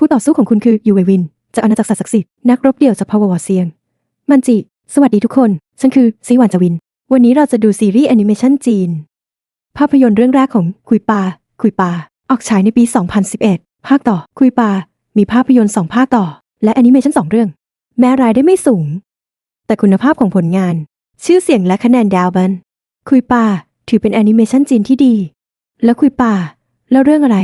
คู่ต่อสู้ของคุณคือยูเววิน จากอาณาจักรศักดิ์สิทธิ์นักรบเดี่ยวจากพาววอร์เซียง มันจิ สวัสดีทุกคน ฉันคือซีหวานจวิน วันนี้เราจะดูซีรีส์แอนิเมชันจีน ภาพยนตร์เรื่องแรกของคุยปา คุยปา ออกฉายในปี 2011 ภาคต่อ คุยปา มีภาพยนตร์2ภาคต่อ และแอนิเมชัน2เรื่อง แม้รายได้ไม่สูง แต่คุณภาพของผลงาน ชื่อเสียงและคะแนนดาวบัน คุยปา ถือเป็นแอนิเมชันจีนที่ดี แล้วคุยปา แล้วเรื่องอะไร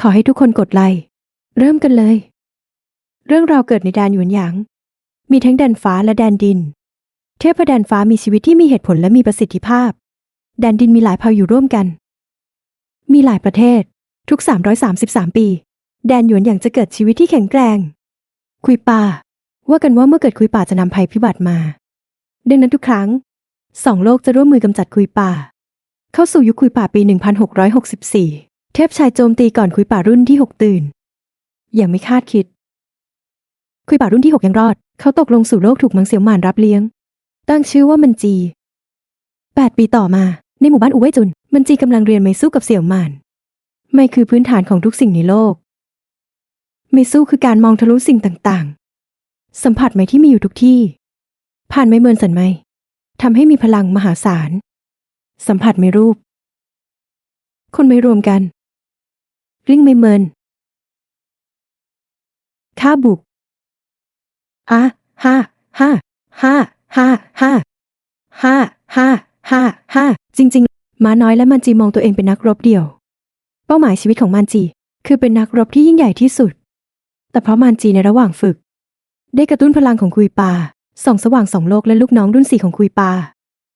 ขอให้ทุกคนกดไลค์ เริ่มกันเลย เรื่องราวเกิดในแดนหยวนหยาง มีทั้งแดนฟ้าและแดนดิน เทพแดนฟ้ามีชีวิตที่มีเหตุผลและมีประสิทธิภาพ แดนดินมีหลายเผ่าอยู่ร่วมกัน มีหลายประเทศ ทุก 333 ปี แดนหยวนหยางจะเกิดชีวิตที่แข็งแกร่ง คุยป่า ว่ากันว่าเมื่อเกิดคุยป่าจะนำภัยพิบัติมา ดังนั้นทุกครั้ง สองโลกจะร่วมมือกำจัดคุยป่า เข้าสู่ยุคคุยป่าปี 1664 เทพชายโจมตีก่อนคุยป่ารุ่นที่ 6 ตื่น อย่างไม่คาดคิด คุยป่ารุ่นที่6ยังรอด เขาตกลงสู่โลกถูกมังเสียวหมานรับเลี้ยง ตั้งชื่อว่ามันจี8ปีต่อมา ในหมู่บ้านอูเว่ยจุน มันจีกำลังเรียนไม่สู้กับเสี่ยวหมาน ไม่คือพื้นฐานของทุกสิ่งในโลก ไม่สู้คือการมองทะลุสิ่งต่างๆ สัมผัสไหมที่มีอยู่ทุกที่ ผ่านไม่เมินสันไหมทำให้มีพลังมหาศาล สัมผัสไม่รูป คนไม่รวมกันกลิ้งไม่เมิน ข้าบุกฮ่าฮ่าฮ่าฮ่าฮ่าฮ่าฮ่าฮ่าฮ่าฮ่าจริง ๆ ม้าน้อยและมันจีมองตัวเองเป็นนักรบเดี่ยว เป้าหมายชีวิตของมันจี คือเป็นนักรบที่ยิ่งใหญ่ที่สุด แต่เพราะมันจีในระหว่างฝึก ได้กระตุ้นพลังของคุยปาส่องสว่างสองโลกและลูกน้องรุ่นสี่ของคุยปา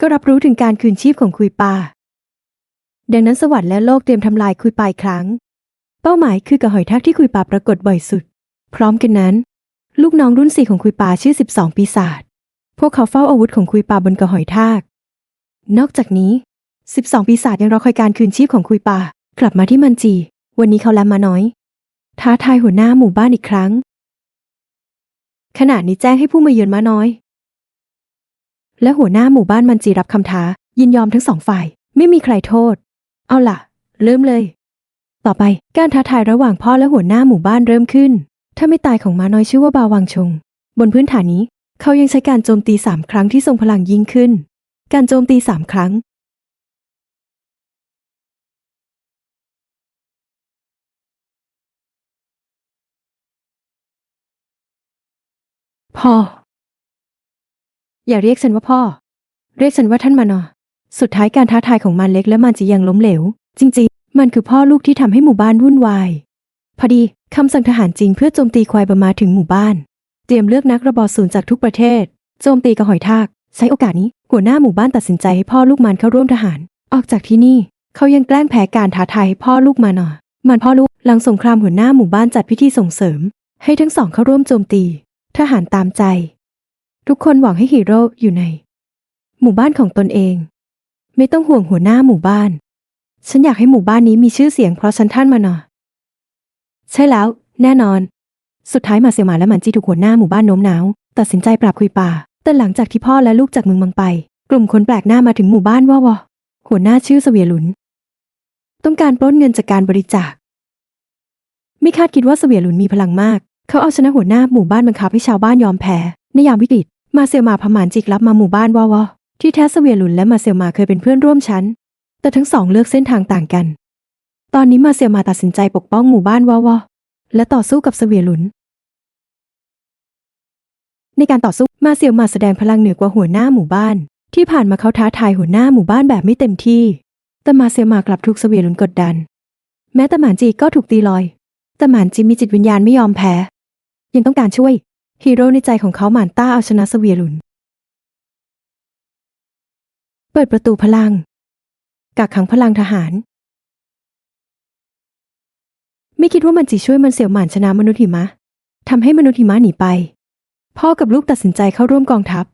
ก็รับรู้ถึงการคืนชีพของคุยปา ดังนั้นสวรรค์และโลกเตรียมทำลายคุยปาอีกครั้ง เป้าหมายคือกระหอยทากที่คุยปาปรากฏบ่อยสุด พร้อมกันนั้น ลูกน้องรุ่นสี่ของคุยปาชื่อ 12 ปีศาจพวกเขาเฝ้าอาวุธของคุยปาบนกระหอยทาก นอกจากนี้ 12 ปีศาจยังรอคอยการคืนชีพของคุยปากลับมาที่มันจี วันนี้เขาและมาน้อย ท้าทายหัวหน้าหมู่บ้านอีกครั้ง ขณะนี้แจ้งให้ผู้มาเยือนมาน้อย และหัวหน้าหมู่บ้านมันจีรับคำท้า ยินยอมทั้งสองฝ่าย ไม่มีใครโทษ เอาล่ะ เริ่มเลย ต่อไปการท้าทายระหว่างพ่อและหัวหน้าหมู่บ้านเริ่มขึ้น ถ้าไม่ตายของม้าน้อยชื่อว่าบาวังชง บนพื้นฐานนี้ เขายังใช้การโจมตีสามครั้งที่ทรงพลังยิ่งขึ้น การโจมตีสามครั้ง พ่อ อย่าเรียกฉันว่าพ่อ เรียกฉันว่าท่านมานอ สุดท้ายการท้าทายของมันเล็กและมันจะยังล้มเหลว จริง ๆ มันคือพ่อลูกที่ทำให้หมู่บ้านวุ่นวาย พอดี คำสั่งทหารจริงเพื่อโจมตีควายบมาถึงหมู่บ้าน เตรียมเลือกนักระบอศูนย์จากทุกประเทศ โจมตีกระหอยทาก ใช้โอกาสนี้หัวหน้าหมู่บ้านตัดสินใจให้พ่อลูกมันเข้าร่วมทหาร ออกจากที่นี่ เขายังแกล้งแพ้การท้าทายให้พ่อลูกมันอมันพ่อลูกหลังสงครามหัวหน้าหมู่บ้านจัดพิธีส่งเสริม ให้ทั้งสองเข้าร่วมโจมตี ทหารตามใจ ทุกคนหวังให้ฮีโร่อยู่ใน หมู่บ้านของตนเอง ไม่ต้องห่วงหัวหน้าหมู่บ้าน ฉันอยากให้หมู่บ้านนี้มีชื่อเสียงเพราะฉันท่านมานอ ใช่แล้ว แน่นอน สุดท้ายมาเซียวหมาและหมันจีถูกหัวหน้าหมู่บ้านโน้มน้าว ตัดสินใจปรับคุยป่า แต่หลังจากที่พ่อและลูกจากเมืองมังไป กลุ่มคนแปลกหน้ามาถึงหมู่บ้านว่าวหัวหน้าชื่อเสวียหลุน ต้องการปล้นเงินจากการบริจาค ไม่คาดคิดว่าเสวียหลุนมีพลังมาก เขาเอาชนะหัวหน้าหมู่บ้านบังคับให้ชาวบ้านยอมแพ้ในยามวิกฤตมาเซียวหมาพมานจิกลับมาหมู่บ้านว่าวที่แท้เสวียหลุนและมาเซียวหมาเคยเป็นเพื่อนร่วมชั้น แต่ทั้งสองเลือกเส้นทางต่างกัน ตอนนี้มาเซียวมาตัดสินใจปกป้องหมู่บ้านวาวอและต่อสู้กับเสวียหลุน ในการต่อสู้มาเซียวมาแสดงพลังเหนือกว่าหัวหน้าหมู่บ้าน ที่ผ่านมาเขาท้าทายหัวหน้าหมู่บ้านแบบไม่เต็มที่ แต่มาเซียวมากลับถูกเสวียหลุนกดดัน แม้แต่หมานจีก็ถูกตีลอยแต่หมานจีมีจิตวิญญาณไม่ยอมแพ้ ยังต้องการช่วยฮีโร่ในใจของเขาหมานต้าเอาชนะเสวียหลุน เปิดประตูพลังกักขังพลังทหาร ไม่คิดว่ามันจะช่วยมันเสี่ยวหมานชนะมนุษย์หิมะทำให้มนุษย์หิมะหนีไป พ่อกับลูกตัดสินใจเข้าร่วมกองทัพ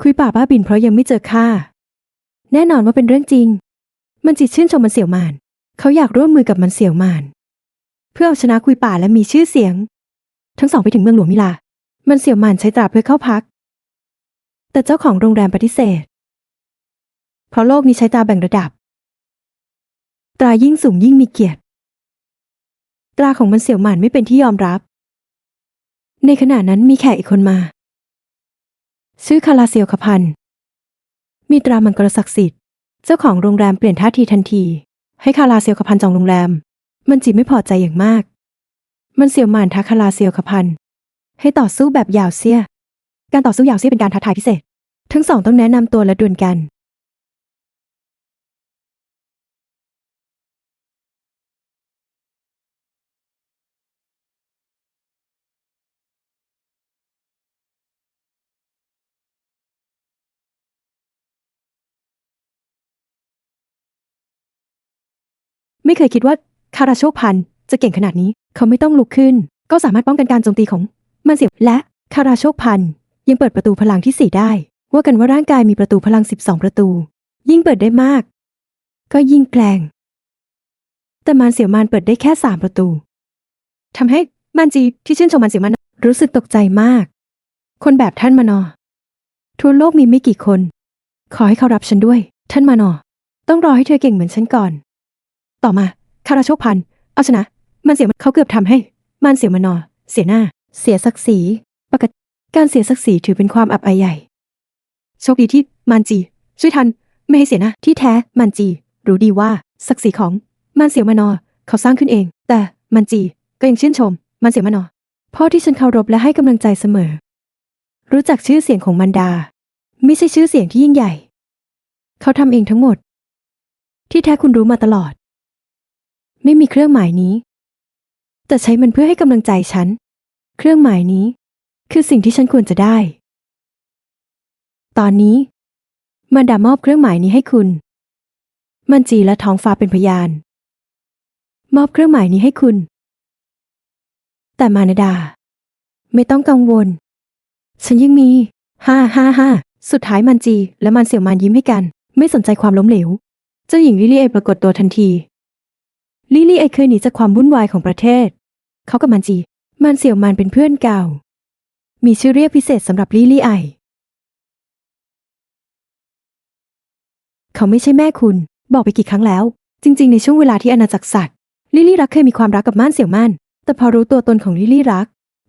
คุยป่าบ้าบินเพราะยังไม่เจอข้าแน่นอนว่าเป็นเรื่องจริง มันจิตชื่นชมมันเสี่ยวหมาน เขาอยากร่วมมือกับมันเสี่ยวหมาน เพื่อเอาชนะคุยป่าและมีชื่อเสียง ทั้งสองไปถึงเมืองหลวงมิลา มันเสี่ยวหมานใช้ตราเพื่อเข้าพัก แต่เจ้าของโรงแรมปฏิเสธ เพราะโลกนี้ใช้ตาแบ่งระดับ ตรายิ่งสูงยิ่งมีเกียรติ ตราของมันเสี่ยวหมานไม่เป็นที่ยอมรับ ในขณะนั้นมีแขกอีกคนมา ชื่อคาราเซียวขพันมีตรามังกรศักดิ์สิทธิ์เจ้าของโรงแรมเปลี่ยนท่าทีทันที ให้คาราเซียวขพันจองโรงแรม มันจีไม่พอใจอย่างมาก มันเสี่ยวหมานท้าคาราเซียวขพันให้ต่อสู้แบบยาวเสีย การต่อสู้ยาวเสียเป็นการท้าทายพิเศษ ทั้งสองต้องแนะนำตัวและดวลกัน ไม่เคยคิดว่าคาราโชคพันจะเก่งขนาดนี้ เขาไม่ต้องลุกขึ้น ก็สามารถป้องกันการโจมตีของมันเสียบและคาราโชคพันยังเปิดประตูพลังที่สี่ได้ ว่ากันว่าร่างกายมีประตูพลัง12ประตู ยิ่งเปิดได้มาก ก็ยิ่งแกร่งแต่มานเสี่ยวมานเปิดได้แค่สามประตูทำให้มานจีที่ชื่นชมมานเสี่ยวมานรู้สึกตกใจมาก คนแบบท่านมานอ ทั่วโลกมีไม่กี่คน ขอให้เขารับฉันด้วย ท่านมานอ ต้องรอให้เธอเก่งเหมือนฉันก่อน ต่อมาคาราโชคพันเอาชนะ มันเสียเขาเกือบทำให้ มันเสียมานอ เสียหน้า เสียศักดิ์ศรีปกติการเสียศักดิ์ศรีถือเป็นความอับอายใหญ่ โชคดีที่มันจี ช่วยทัน ไม่ให้เสียหน้าที่แท้มันจี รู้ดีว่าศักดิ์ศรีของมันเสียมานอ เขาสร้างขึ้นเอง แต่มันจีก็ยังชื่นชม มันเสียมานอพ่อที่ฉันเคารพและให้กำลังใจเสมอ รู้จักชื่อเสียงของมันดา ไม่ใช่ชื่อเสียงที่ยิ่งใหญ่ เขาทำเองทั้งหมด ที่แท้คุณรู้มาตลอด ไม่มีเครื่องหมายนี้ แต่ใช้มันเพื่อให้กำลังใจฉัน เครื่องหมายนี้ คือสิ่งที่ฉันควรจะได้ ตอนนี้มันดามอบเครื่องหมายนี้ให้คุณ มันจีและท้องฟ้าเป็นพยาน มอบเครื่องหมายนี้ให้คุณ แต่มานดา ไม่ต้องกังวล ฉันยังมีห้าห้าห้าสุดท้ายมันจี และมันเสี่ยวมานยิ้มให้กัน ไม่สนใจความล้มเหลว เจ้าหญิงลิลี่เอปรากฏตัวทันที ลิลี่เอเคยหนีจากความวุ่นวายของประเทศ เขากับมันจี มันเสี่ยวมานเป็นเพื่อนเก่า มีชื่อเรียกพิเศษสำหรับลิลี่ไอ เขาไม่ใช่แม่คุณ บอกไปกี่ครั้งแล้ว จริง ๆ ในช่วงเวลาที่อาณาจักรสัตว์ ลิลี่รักเคยมีความรักกับม่านเสี่ยวม่าน แต่พอรู้ตัวตนของลิลี่รัก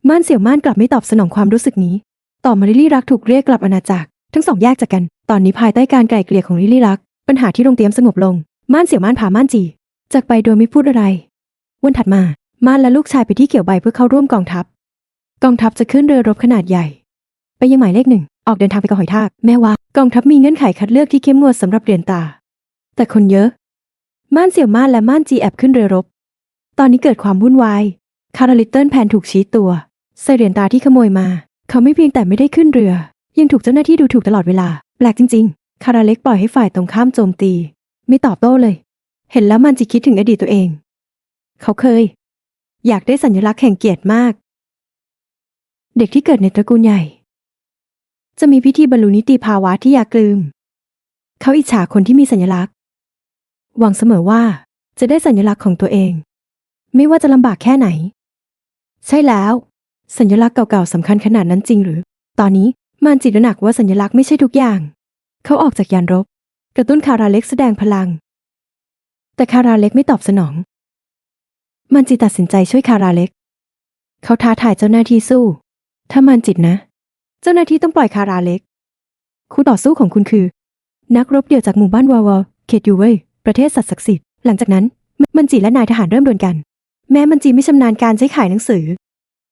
ม่านเสี่ยวม่านกลับไม่ตอบสนองความรู้สึกนี้ ต่อมาลิลี่รักถูกเรียกกลับอาณาจักร ทั้งสองแยกจากกัน ตอนนี้ภายใต้การไกล่เกลี่ยของลิลี่รัก ปัญหาที่โรงเตรียมสงบลง ม่านเสี่ยวม่านพาม่านจี จากไปโดยไม่พูดอะไร วันถัดมาม่านและลูกชายไปที่เกี่ยวใบเพื่อเข้าร่วมกองทัพ กองทัพจะขึ้นเรือรบขนาดใหญ่ ไปยังหมายเลขหนึ่ง ออกเดินทางไปกองหอยทาก แม้ว่ากองทัพมีเงื่อนไขคัดเลือกที่เข้มงวดสำหรับเรียนตา แต่คนเยอะ ม่านเสี่ยวม่านและม่านจีแอบขึ้นเรือรบ ตอนนี้เกิดความวุ่นวาย คาราลิตเติ้ลแพนถูกชี้ตัวใส่เหรียญตาที่ขโมยมา เขาไม่เพียงแต่ไม่ได้ขึ้นเรือ ยังถูกเจ้าหน้าที่ดูถูกตลอดเวลา แปลกจริง ๆ คาราเล็กปล่อยให้ฝ่ายตรงข้ามโจมตี ไม่ตอบโต้เลย เห็นแล้วมันจีคิดถึงอดีตตัวเอง เขาเคย อยากได้สัญลักษณ์แห่งเกียรติมาก เด็กที่เกิดในตระกูลใหญ่ จะมีพิธีบรรลุนิติภาวะที่ยากลืม เขาอิจฉาคนที่มีสัญลักษณ์ หวังเสมอว่าจะได้สัญลักษณ์ของตัวเอง ไม่ว่าจะลำบากแค่ไหน ใช่แล้ว สัญลักษณ์เก่าๆสำคัญขนาดนั้นจริงหรือ ตอนนี้มานจิตระหนักว่าสัญลักษณ์ไม่ใช่ทุกอย่าง เขาออกจากยานรบ กระตุ้นคาราเล็กแสดงพลัง แต่คาราเล็กไม่ตอบสนอง มันจิตัดสินใจช่วยคาราเล็ก เขาท้าทายเจ้าหน้าที่สู้ ถ้ามันจิตนะ เจ้าหน้าที่ต้องปล่อยคาราเล็ก คู่ต่อสู้ของคุณคือ นักรบเดี่ยวจากหมู่บ้านวาวาเขตยูเว่ยประเทศสัตว์ศักดิ์สิทธิ์หลังจากนั้นมันจีและนายทหารเริ่มดวลกัน แม้มันจีไม่ชำนาญการใช้ขายหนังสือ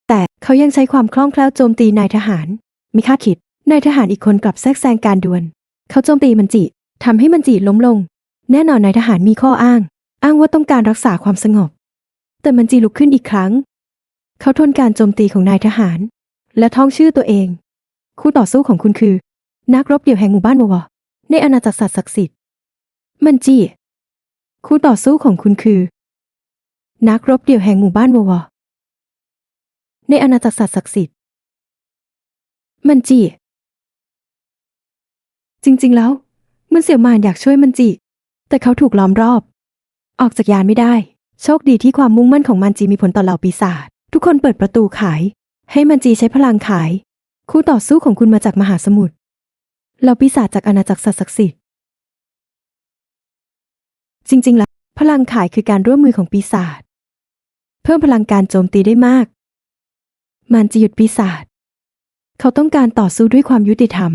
แต่เขายังใช้ความคล่องแคล่วโจมตีนายทหารมิคาดคิดนายทหารอีกคนกลับแทรกแซงการดวลเขาโจมตีมันจีทำให้มันจีล้มลง แน่นอนนายทหารมีข้ออ้าง อ้างว่าต้องการรักษาความสงบ แต่มันจีลุกขึ้นอีกครั้ง เขาทนการโจมตีของนายทหาร และท่องชื่อตัวเอง คู่ต่อสู้ของคุณคือ นักรบเดี่ยวแห่งหมู่บ้านวอวในอาณาจักรสัตว์ศักดิ์สิทธิ์ มันจีคู่ต่อสู้ของคุณคือ นักรบเดี่ยวแห่งหมู่บ้านวอวในอาณาจักรสัตว์ศักดิ์สิทธิ์ มันจี จริง ๆ แล้ว มันเสี่ยวมานอยากช่วยมันจี แต่เขาถูกล้อมรอบ ออกจากยานไม่ได้ โชคดีที่ความมุ่งมั่นของมันจีมีผลต่อเหล่าปีศาจทุกคนเปิดประตูขาย ให้มันจีใช้พลังขาย คู่ต่อสู้ของคุณมาจากมหาสมุทรเหล่าปีศาจจากอาณาจักรสัตว์ศักดิ์สิทธิ์จริง ๆ แล้ว พลังขายคือการร่วมมือของปีศาจเพิ่มพลังการโจมตีได้มาก มันจะหยุดปีศาจเขาต้องการต่อสู้ด้วยความยุติธรรม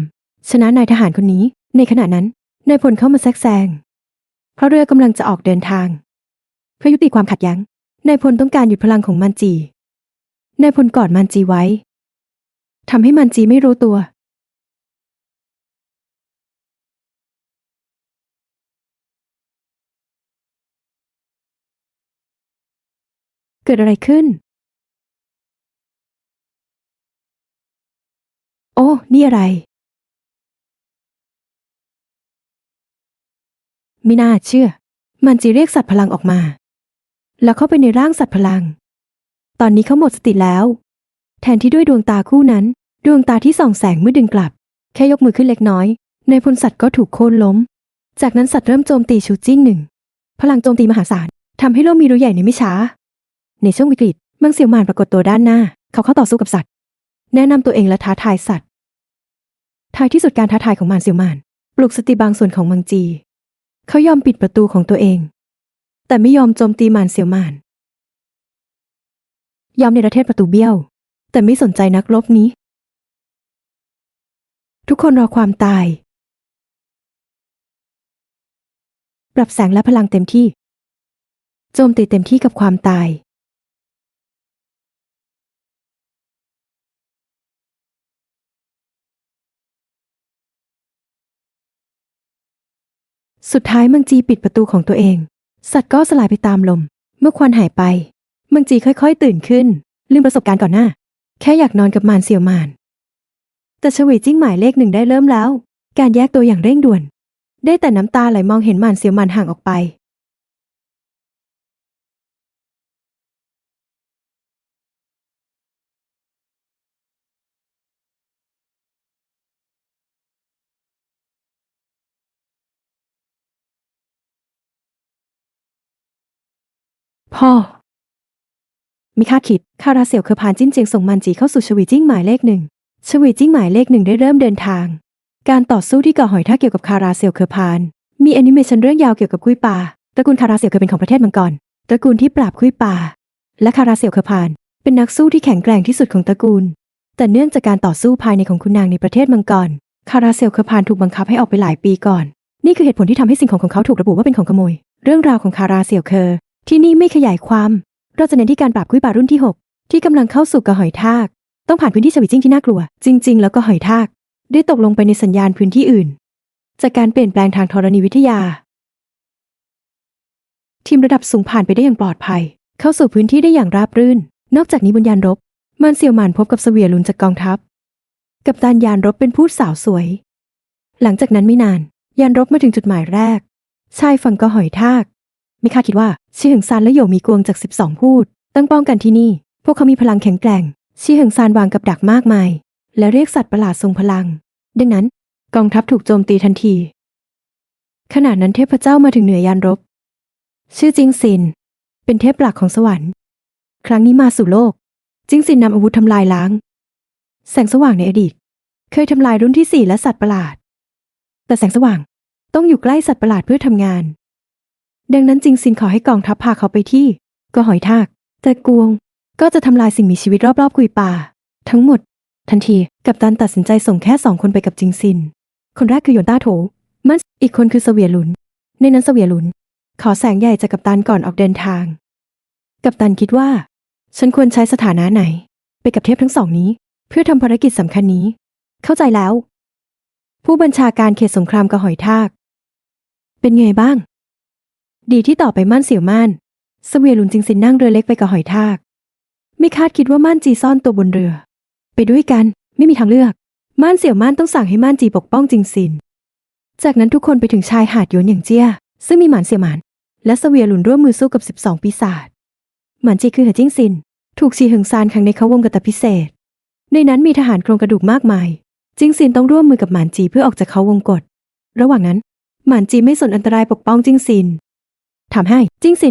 ชนะนายทหารคนนี้ ในขณะนั้นนายพลเข้ามาแทรกแซง เพราะเรือกำลังจะออกเดินทาง เพื่อยุติความขัดแย้งนายพลต้องการหยุดพลังของมันจีนายพลกอดมันจีไว้ทำให้มันจีไม่รู้ตัว เกิดอะไรขึ้น โอ้ นี่อะไร ไม่น่าเชื่อ มันจีเรียกสัตว์พลังออกมา แล้วเข้าไปในร่างสัตว์พลัง ตอนนี้เขาหมดสติแล้ว แทนที่ด้วยดวงตาคู่นั้น ดวงตาที่ส่องแสงเมื่อดึงกลับ แค่ยกมือขึ้นเล็กน้อย ในพลสัตว์ก็ถูกโค่นล้ม จากนั้นสัตว์เริ่มโจมตีชูจิ้งหนึ่ง พลังโจมตีมหาศาลทำให้โลกมีรูใหญ่ในไม่ช้า ในช่วงวิกฤตมังเสี่ยวหมานปรากฏตัวด้านหน้า เขาเข้าต่อสู้กับสัตว์ แนะนำตัวเองและท้าทายสัตว์ท้ายที่สุดการท้าทายของมานเสี่ยวหมาน ปลุกสติบางส่วนของมังจี เขายอมปิดประตูของตัวเอง แต่ไม่ยอมโจมตีมานเสี่ยวหมาน ยอมในประเทศประตูเบี้ยว แต่ไม่สนใจนักรบนี้ ทุกคนรอความตาย ปรับแสงและพลังเต็มที่ โจมตีเต็มที่กับความตาย สุดท้ายมังจีปิดประตูของตัวเอง สัตว์ก็สลายไปตามลม เมื่อควันหายไปมังจีค่อยๆ ตื่นขึ้น ลืมประสบการณ์ก่อนหน้า แค่อยากนอนกับมานเสี่ยวมาน แต่ชวีจิ้งหมายเลขหนึ่งได้เริ่มแล้ว การแยกตัวอย่างเร่งด่วน ได้แต่น้ำตาไหลมองเห็นมานเสี่ยวมานห่างออกไป พ่อ มิคาดคิด คาราเสี่ยวเคอพานจิ้นเจียงส่งมันจีเข้าสู่ชวีจิ้งหมายเลขหนึ่ง ชวีจิ้งหมายเลขหนึ่งได้เริ่มเดินทาง การต่อสู้ที่ก่อหอยท่ากเกี่ยวกับคาราเสี่ยวเคอพาน มีแอนิเมชันเรื่องยาวเกี่ยวกับคุยป่า ตระกูลคาราเสี่ยวเคอเป็นของประเทศมังกร ตระกูลที่ปราบคุยป่า และคาราเสี่ยวเคอพาน เป็นนักสู้ที่แข็งแกร่งที่สุดของตระกูล แต่เนื่องจากการต่อสู้ภายในของคุณนางในประเทศมังกร คาราเซียวเคอพานถูกบังคับให้ออกไปหลายปีก่อน นี่คือเหตุผลที่ทำให้สิ่งของของเขาถูกระบุว่าเป็นของขโมย เรื่องราวของคาราเซียวเคอ ที่นี่ไม่ขยายความ เราจะเน้นที่การปราบคุยป่ารุ่นที่ 6 ที่กำลังเข้าสู่กระหอยทาก ต้องผ่านพื้นที่สวิตจิ้งที่น่ากลัว จริง ๆ แล้วก็หอยทาก ได้ตกลงไปในสัญญาณพื้นที่อื่น จากการเปลี่ยนแปลงทางธรณีวิทยา ทีมระดับสูงผ่านไปได้อย่างปลอดภัย เข้าสู่พื้นที่ได้อย่างราบรื่น นอกจากนี้บนยานรบมานเซียวหมานพบกับเสวียลุนจากกองทัพ กับตันยานรบเป็นผู้สาวสวย หลังจากนั้นไม่นาน ยานรบมาถึงจุดหมายแรก ชายฝั่งก็หอยทาก ไม่คาดคิดว่าชีหึงซานและโยมีกวงจาก 12 พูด ตั้งป้องกันที่นี่ พวกเขามีพลังแข็งแกร่งชีหึงซานวางกับดักมากมาย และเรียกสัตว์ประหลาดทรงพลัง ดังนั้น กองทัพถูกโจมตีทันที ขณะนั้นเทพเจ้ามาถึงเหนือยานรบ ชื่อจิงซิน เป็นเทพหลักของสวรรค์ ครั้งนี้มาสู่โลก จิงซินนำอาวุธทำลายล้าง แสงสว่างในอดีต เคยทำลายรุ่นที่สี่และสัตว์ประหลาด แต่แสงสว่างต้องอยู่ใกล้สัตว์ประหลาดเพื่อทำงาน ดังนั้นจิงซินขอให้กองทัพพาเขาไปที่ ก็หอยทาก แต่กวง ก็จะทำลายสิ่งมีชีวิตรอบๆกุยป่า ทั้งหมด ทันทีกัปตันตัดสินใจส่งแค่สองคนไปกับจิงซิน คนแรกคือหยวนต้าโถ มันอีกคนคือเสวียหลุน ในนั้นเสวียหลุน ขอแสงใหญ่จากกัปตันก่อนออกเดินทาง กัปตันคิดว่า ฉันควรใช้สถานะไหน ไปกับเทพทั้งสองนี้ เพื่อทำภารกิจสำคัญนี้ เข้าใจแล้ว ผู้บัญชาการเขตสงครามกระหอยทาก เป็นไงบ้าง ดีที่ต่อไปม่านเสี่ยวม่านเสวียหลุนจิงซินนั่งเรือเล็กไปกับหอยทาก ไม่คาดคิดว่าม่านจีซ่อนตัวบนเรือ ไปด้วยกันไม่มีทางเลือก ม่านเสี่ยวม่านต้องสั่งให้ม่านจีปกป้องจิงซิน จากนั้นทุกคนไปถึงชายหาดหยนหยางเจี้ย ซึ่งมีหมานเสี่ยวหมาน และเสวียหลุนร่วมมือสู้กับ 12 ปีศาจหมานจีคือเหอจิ้งซิน ถูกชีหึงซานขังในเขาวงกตพิเศษ ในนั้นมีทหารโครงกระดูกมากมาย จิงซินต้องร่วมมือกับหมานจีเพื่อออกจากเขาวงกฏระหว่างนั้นหมานจีไม่สนอันตรายปกป้องจิงซิน ทำให้จิงสิน